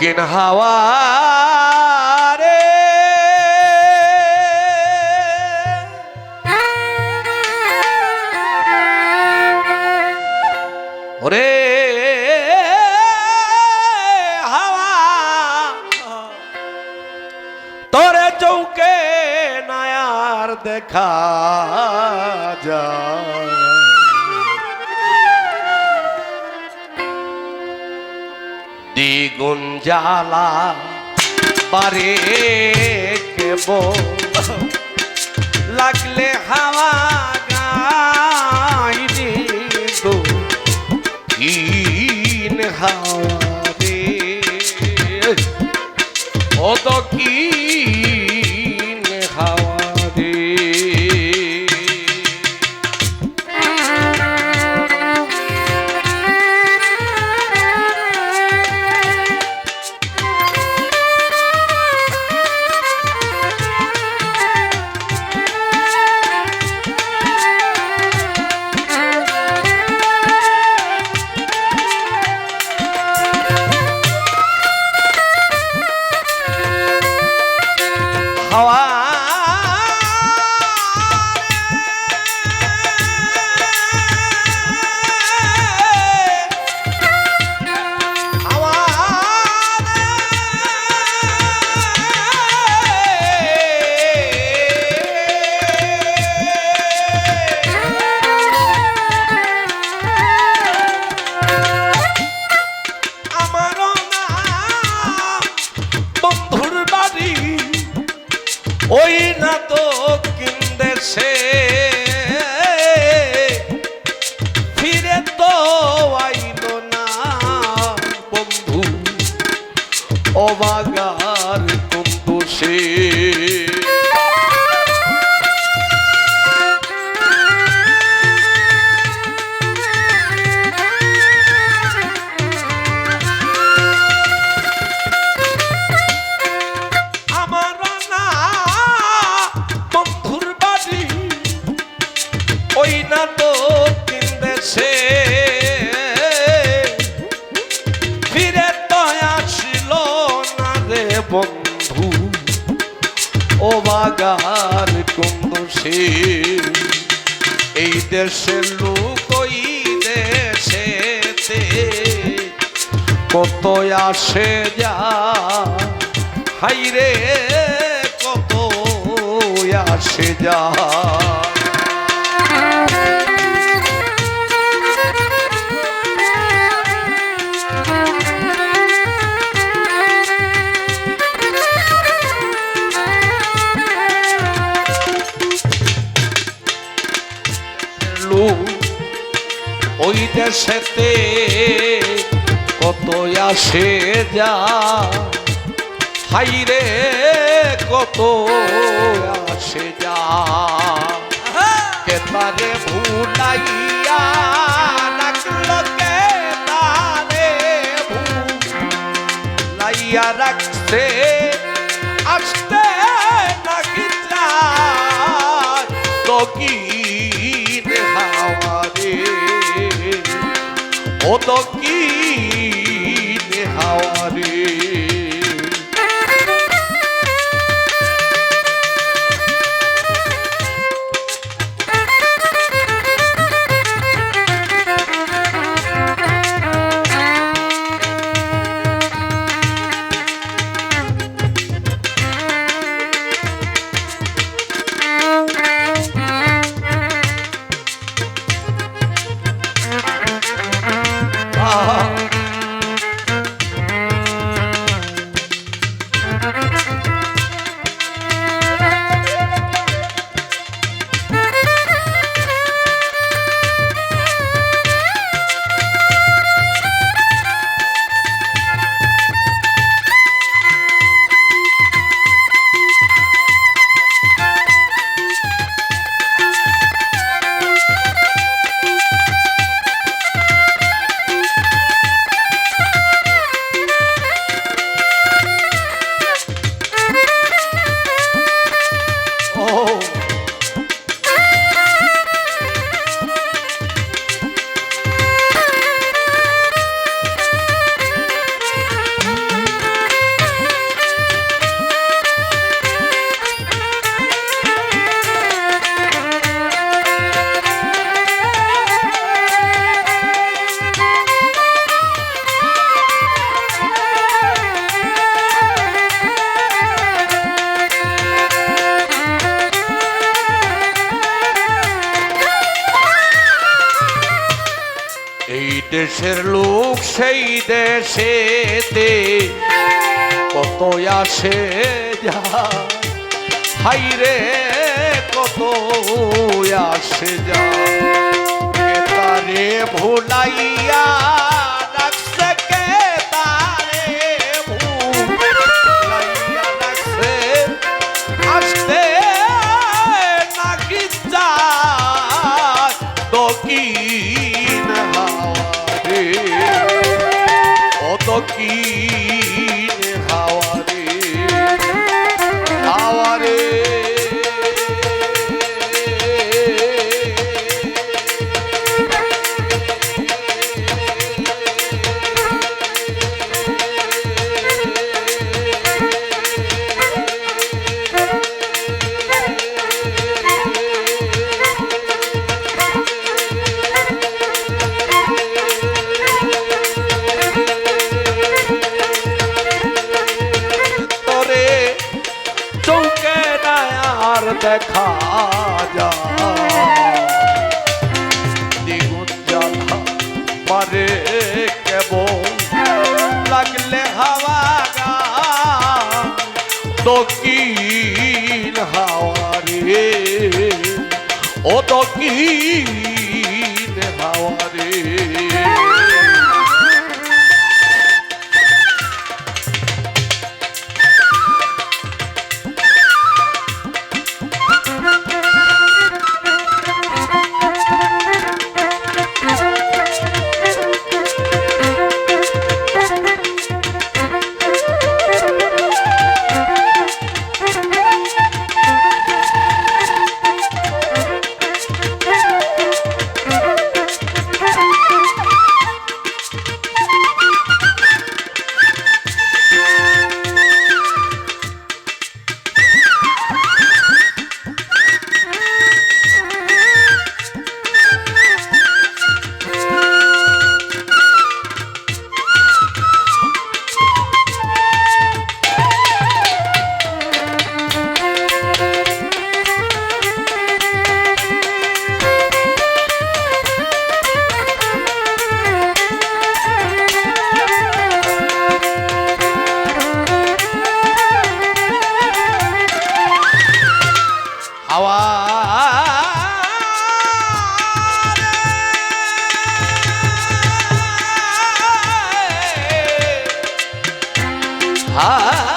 দক্ষিণ হাওয়া রে ওরে হাওয়া তোরে চৌকে নায়ার দেখা যায়। দ্বিগুণ জ্বালা বারে কেব লাগলে হাওয়া অবাগার বন্ধু সে। বন্ধু, ও বাগার কুন্দ সে এই দেশের লোক ওই দেশেতে কত আসে যা, হাইরে কত আসে যা। ওই দেশেতে কত আসে যা। হাইরে কত আসে যা। কেতারে ভুলাইয়া রাখল কেতারে ভুলাইয়া রাখছে। আসতে নাকি চায়। তো কি ও তো কি হাওয়ারে আহা দেশের লোক সেই দেশেতে কত আসে হাই রে কত আসে যা। তারে ভুলাইয়া দেখা পারে কেবল লাগলে হাওয়া গা দক্ষিণ হাওয়ারে ও দক্ষিণ ওরে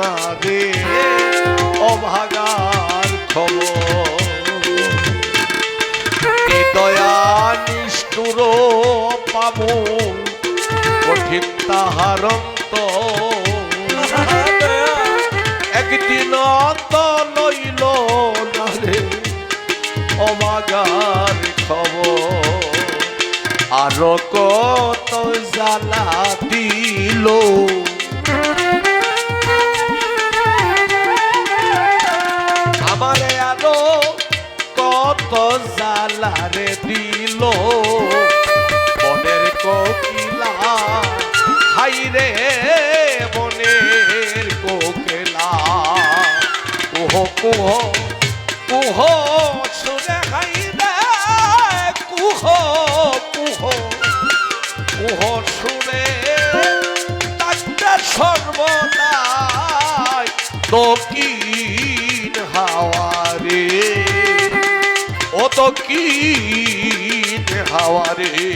না রে অভাগার খবর। নিদয়া নিষ্ঠুর পাবু কঠিন তাহারন্ত একদিন অন্ত লইল না রে অমাগার খবর। আরও কত জ্বালা দিল কত জ্বালা রে দিল। বনের কোকিলা, হাই রে বনের কোকিলা। কুহ কুহ কুহ সুরে হাই রে কুহ কুহ কুহ সুরে ডাক্তার সর্বদাই হাওয়ারে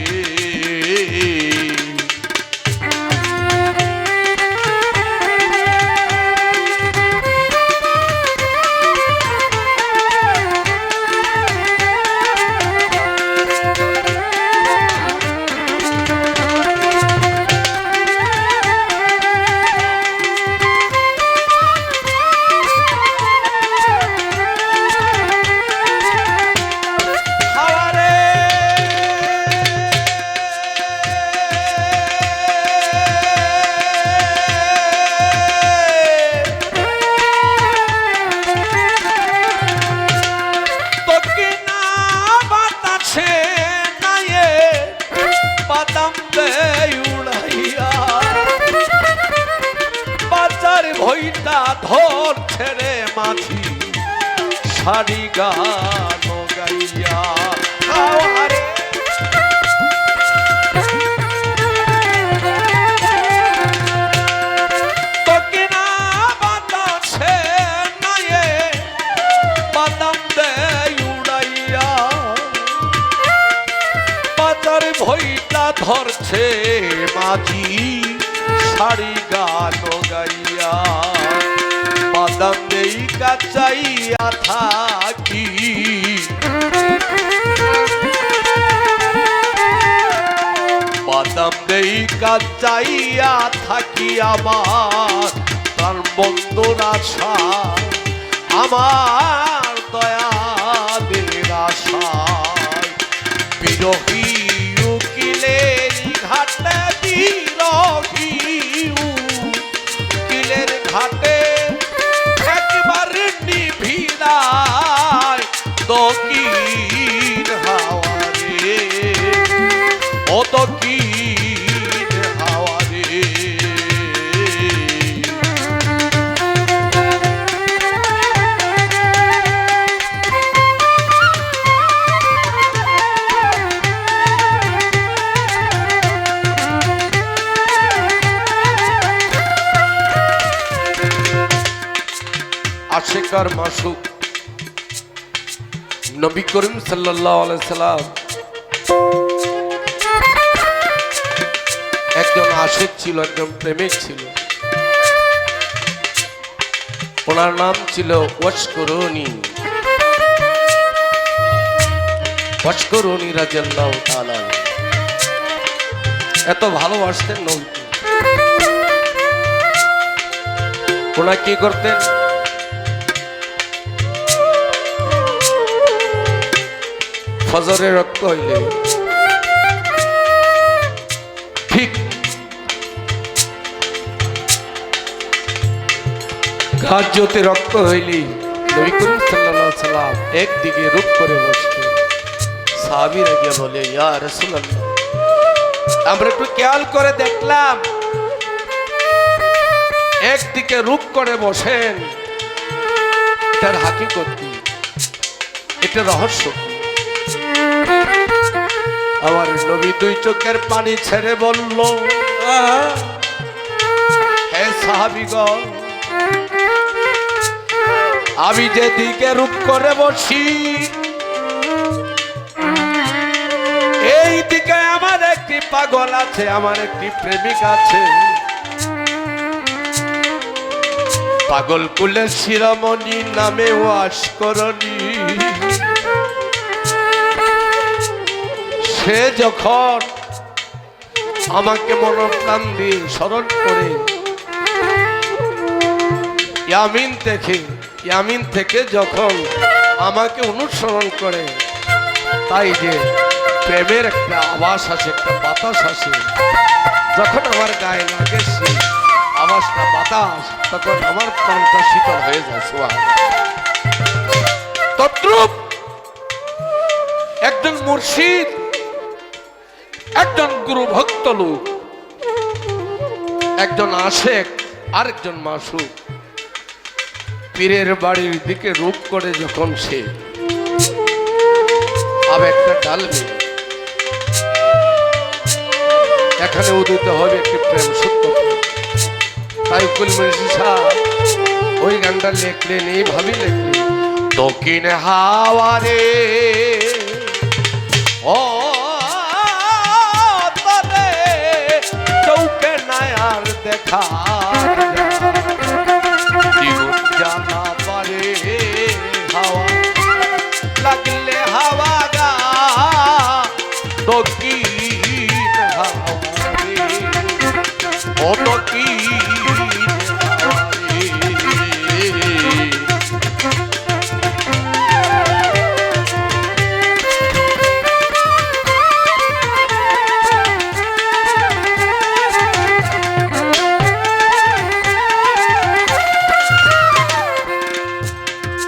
উড়াইয়া বাজার ভইটা ধরছে মাঝি শাড়ি গান গাইয়া বাদাম দেই কাচাইয়া থাকি দেই কাচাইয়া থাকি আমার তার বন্ধুর আশা আমার আশেকার মাসুক নবী করিম আলাইহি সাল্লাম একজন আশেক ছিল, একজন প্রেমিক ছিল। ওনার নাম ছিল ওয়াশকরুনি। ওয়াশকরুনি রাদিয়াল্লাহু তাআলা এত ভালোবাসতেন নবী ওনা কি করতেন? ফজরে রক্ত হইলে। ঠিক। জ্যোতি রক্ত হইলি একদিকে রূপ করে বসতে। সাহাবীরা গিয়ে বলে, ইয়া আমরা একটু খেয়াল করে দেখলাম, একদিকে রূপ করে বসেন। এটার হাকিকত কি? এটা রহস্য কি? আমার নবী দুই চোখের পানি ছেড়ে বলল "আহ, হে সাহাবিগণ আমি যেদিকে রূপ করে বসি এই দিকে আমার একটি পাগল আছে আমার একটি প্রেমিক আছে। পাগল কুলের শিরোমণি নামে ওয়াস করনি। সে যখন আমাকে মনোপ্রাণ দিয়ে স্মরণ করে, ইয়ামিন থেকে ইয়ামিন থেকে যখন আমাকে অনুসরণ করে, তাই যে প্রেমের একটা আবাস আছে একটা বাতাস আছে যখন আমার গায়ে লাগে সে আবাসটা বাতাস, তখন আমার প্রাণটা শীতল হয়ে যায় তদ্রুপ একজন মুর্শিদ একজন গুরু ভক্ত লোক, একজন আশেক, আরেকজন মাসুক। পীরের বাড়ির দিকে রূপ করে যখন সে আবেগটা ডালবে এখানে উদিত হবে একটি প্রেম সত্য। তাই কুলমণি শাহ ওই গানটা লেখলেন এইভাবে লেখলেন, দক্ষিণ হাওয়ারে দেখা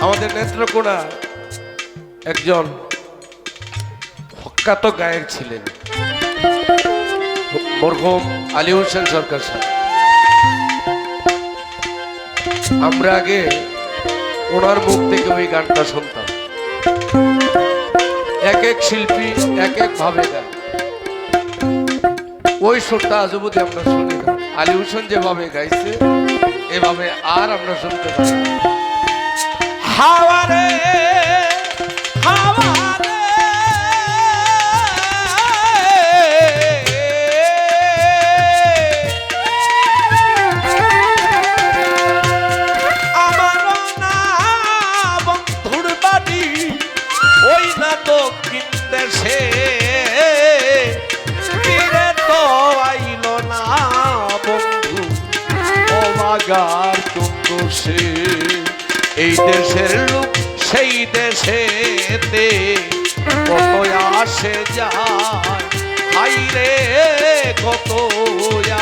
আমাদের নেত্রকোনা একজন প্রখ্যাত গায়ক ছিলেন। মরহুম আলী হোসেন সরকার আমরা আগে ওনার মুখ থেকে ওই গানটা শুনতাম। এক এক শিল্পী এক এক ভাবে গায়। ওই সুরটা আজ অবধি আমরা শুনি না। আলী হোসেন যেভাবে গাইছে, এভাবে আর আমরা শুনতে পারি। হাওয়ারে হাওয়ারে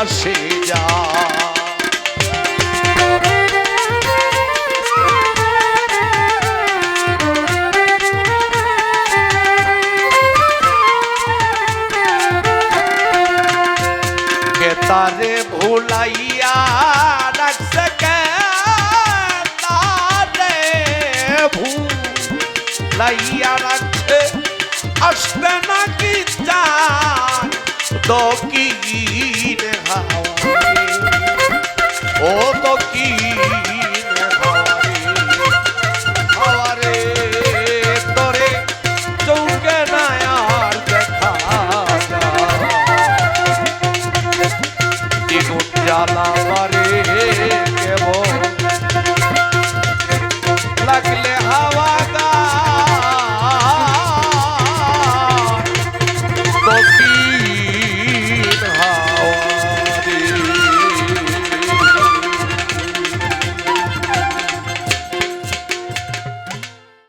আসে।